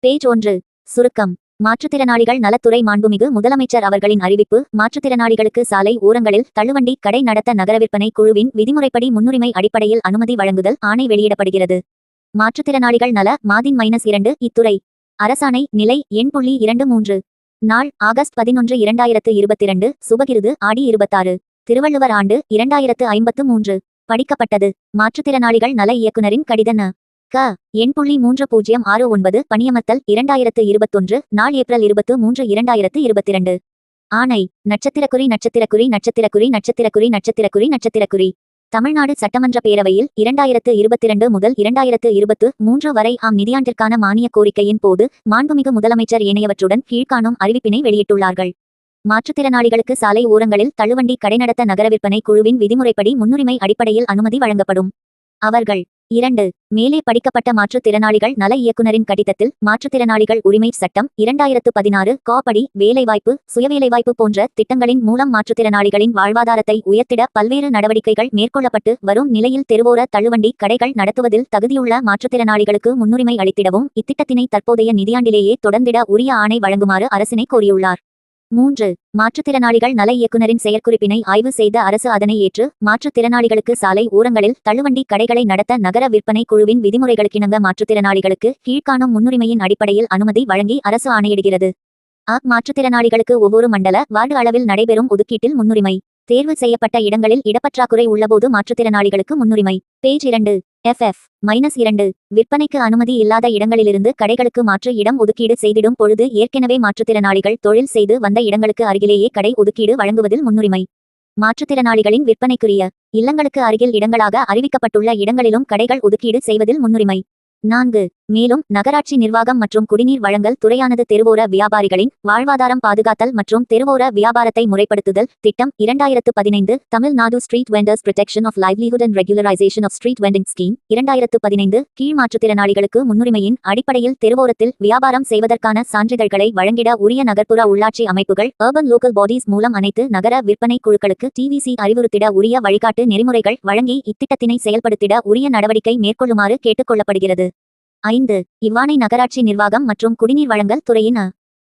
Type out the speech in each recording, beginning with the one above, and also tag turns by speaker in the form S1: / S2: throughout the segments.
S1: Page ஒன்று சுருக்கம். மாற்றுத்திறனாளிகள் நலத்துறை மாண்புமிகு முதலமைச்சர் அவர்களின் அறிவிப்பு மாற்றுத்திறனாளிகளுக்கு சாலை ஓரங்களில் தள்ளுவண்டி கடை நடத்த நகர விற்பனை குழுவின் விதிமுறைப்படி முன்னுரிமை அடிப்படையில் அனுமதி வழங்குதல் ஆணை வெளியிடப்படுகிறது. மாற்றுத்திறனாளிகள் நல மாதின் மைனஸ் இரண்டு இத்துறை. அரசாணை நிலை எண் புள்ளி இரண்டு மூன்று. நாள் ஆகஸ்ட் பதினொன்று இரண்டாயிரத்து இருபத்திரண்டு சுபகிருது ஆடி இருபத்தாறு. திருவள்ளுவர் ஆண்டு இரண்டாயிரத்து ஐம்பத்து மூன்று. படிக்கப்பட்டது. மாற்றுத்திறனாளிகள் நல இயக்குனரின் கடிதன க எண் புள்ளி மூன்று பூஜ்ஜியம் ஆறு ஒன்பது பணியமர்த்தல் இரண்டாயிரத்து இருபத்தொன்று நாள் ஏப்ரல் இருபத்து மூன்று இரண்டாயிரத்து இருபத்திரண்டு. ஆணை நட்சத்திரக்குறி நட்சத்திரக்குறி நட்சத்திரக்குறி நட்சத்திரக்குறி நட்சத்திரக்குறி நட்சத்திரக்குறி. தமிழ்நாடு சட்டமன்ற பேரவையில் இரண்டாயிரத்து இருபத்திரண்டு முதல் இரண்டாயிரத்து இருபத்து மூன்று வரை ஆம் நிதியாண்டிற்கான மானிய கோரிக்கையின் போது மாண்புமிகு முதலமைச்சர் இணையவற்றுடன் கீழ்காணும் அறிவிப்பினை வெளியிட்டுள்ளார்கள். மாற்றுத்திறனாளிகளுக்கு சாலை ஓரங்களில் தள்ளுவண்டி கடை நடத்த நகர விற்பனை குழுவின் விதிமுறைப்படி முன்னுரிமை அடிப்படையில் அனுமதி வழங்கப்படும். அவர்கள் இரண்டு மேலே படிக்கப்பட்ட மாற்றுத்திறனாளிகள் நல இயக்குனரின் கடிதத்தில் மாற்றுத்திறனாளிகள் உரிமை சட்டம் இரண்டாயிரத்து பதினாறு காப்படி வேலைவாய்ப்பு சுயவேலைவாய்ப்பு போன்ற திட்டங்களின் மூலம் மாற்றுத்திறனாளிகளின் வாழ்வாதாரத்தை உயர்த்திட பல்வேறு நடவடிக்கைகள் மேற்கொள்ளப்பட்டு வரும் நிலையில் தெருவோர தள்ளுவண்டி கடைகள் நடத்துவதில் தகுதியுள்ள மாற்றுத்திறனாளிகளுக்கு முன்னுரிமை அளித்திடவும் இத்திட்டத்தினை தற்போதைய நிதியாண்டிலேயே தொடர்ந்திட உரிய ஆணை வழங்குமாறு அரசினை கோரியுள்ளார். மூன்று மாற்றுத்திறனாளிகள் நல இயக்குனரின் செயற்குறிப்பினை ஆய்வு செய்த அரசு அதனை ஏற்று மாற்றுத்திறனாளிகளுக்கு சாலை ஓரங்களில் தள்ளுவண்டி கடைகளை நடத்த நகர விற்பனை குழுவின் விதிமுறைகளுக்கிணங்க மாற்றுத்திறனாளிகளுக்கு கீழ்காணும் முன்னுரிமையின் அடிப்படையில் அனுமதி வழங்கி அரசு ஆணையிடுகிறது. அ மாற்றுத்திறனாளிகளுக்கு ஒவ்வொரு மண்டல வார்டு அளவில் நடைபெறும் ஒதுக்கீட்டில் முன்னுரிமை. தேர்வு செய்யப்பட்ட இடங்களில் இடப்பற்றாக்குறை உள்ளபோது மாற்றுத்திறனாளிகளுக்கு முன்னுரிமை. பேஜ் இரண்டு எஃப்எஃப் மைனஸ் இரண்டு. விற்பனைக்கு அனுமதி இல்லாத இடங்களிலிருந்து கடைகளுக்கு மாற்று இடம் ஒதுக்கீடு செய்திடும் பொழுது ஏற்கனவே மாற்றுத்திறனாளிகள் தொழில் செய்து வந்த இடங்களுக்கு அருகிலேயே கடை ஒதுக்கீடு வழங்குவதில் முன்னுரிமை. மாற்றுத்திறனாளிகளின் விற்பனைக்குரிய இல்லங்களுக்கு அருகில் இடங்களாக அறிவிக்கப்பட்டுள்ள இடங்களிலும் கடைகள் ஒதுக்கீடு செய்வதில் முன்னுரிமை. நான்கு மேலும் நகராட்சி நிர்வாகம் மற்றும் குடிநீர் வழங்கல் துறையானது தெருவோர வியாபாரிகளின் வாழ்வாதாரம் பாதுகாத்தல் மற்றும் தெருவோர வியாபாரத்தை முறைப்படுத்துதல் திட்டம் இரண்டாயிரத்து பதினைந்து Tamil Nadu street vendors protection of livelihood and regularisation of street vending scheme இரண்டாயிரத்து பதினைந்து கீழ் மாற்றுத்திறனாளிகளுக்கு முன்னுரிமையின் அடிப்படையில் தெருவோரத்தில் வியாபாரம் செய்வதற்கான சான்றிதழ்களை வழங்கிட உரிய நகர்ப்புற உள்ளாட்சி அமைப்புகள் அர்பன் லோக்கல் பாடிஸ் மூலம் அனைத்து நகர விற்பனை குழுக்களுக்கு டிவிசி அறிவுறுத்திட உரிய வழிகாட்டு நெறிமுறைகள் வழங்கி இத்திட்டத்தினை செயல்படுத்திட உரிய நடவடிக்கை மேற்கொள்ளுமாறு கேட்டுக்கொள்ளப்படுகிறது. ஐந்து இவ்வாணை நகராட்சி நிர்வாகம் மற்றும் குடிநீர் வழங்கல் துறையின்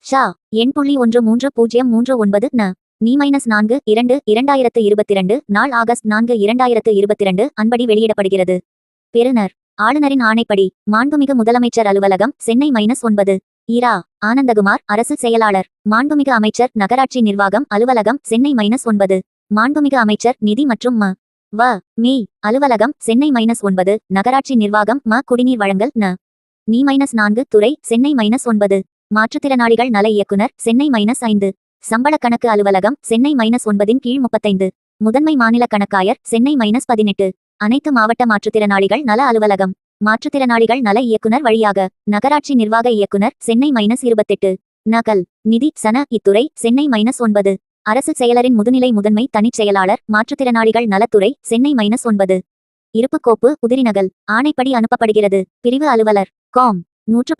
S1: ஷா எண் புள்ளி ஒன்று மூன்று பூஜ்ஜியம் மூன்று ஒன்பது ந நீ மைனஸ் நான்கு இரண்டு இரண்டாயிரத்து இருபத்தி இரண்டு நாள் ஆகஸ்ட் நான்கு இரண்டாயிரத்து இருபத்தி இரண்டு அன்படி வெளியிடப்படுகிறது. பெறுநர் ஆளுநரின் ஆணைப்படி மாண்புமிகு முதலமைச்சர் அலுவலகம் சென்னை மைனஸ் ஒன்பது ஈரா ஆனந்தகுமார் அரசு செயலாளர் மாண்புமிகு அமைச்சர் நகராட்சி நிர்வாகம் அலுவலகம் சென்னை மைனஸ் ஒன்பது மாண்புமிகு அமைச்சர் நிதி மற்றும் ம வ மீ அலுவலகம் சென்னை மைனஸ் ஒன்பது நகராட்சி நிர்வாகம் ம குடிநீர் வழங்கல் ந. நீ மைனஸ் நான்கு துறை சென்னை மைனஸ் ஒன்பது. மாற்றுத்திறனாளிகள் நல இயக்குனர் சென்னை மைனஸ் ஐந்து. சம்பள கணக்கு அலுவலகம் சென்னை மைனஸ் ஒன்பதின் கீழ் முப்பத்தைந்து. முதன்மை மாநில கணக்காயர் சென்னை மைனஸ் பதினெட்டு. அனைத்து மாவட்ட மாற்றுத்திறனாளிகள் நல அலுவலகம். மாற்றுத்திறனாளிகள் நல இயக்குனர் வழியாக நகராட்சி நிர்வாக இயக்குனர் சென்னை மைனஸ் இருபத்தெட்டு. நகல் நிதி சன இத்துறை சென்னை மைனஸ் ஒன்பது. அரசு செயலரின் முதுநிலை முதன்மை தனிச் செயலாளர் மாற்றுத்திறனாளிகள் நலத்துறை சென்னை மைனஸ் ஒன்பது. இருப்புக்கோப்பு உதிரிநகல். ஆணைப்படி அனுப்பப்படுகிறது. பிரிவு அலுவலர். காம். நூற்று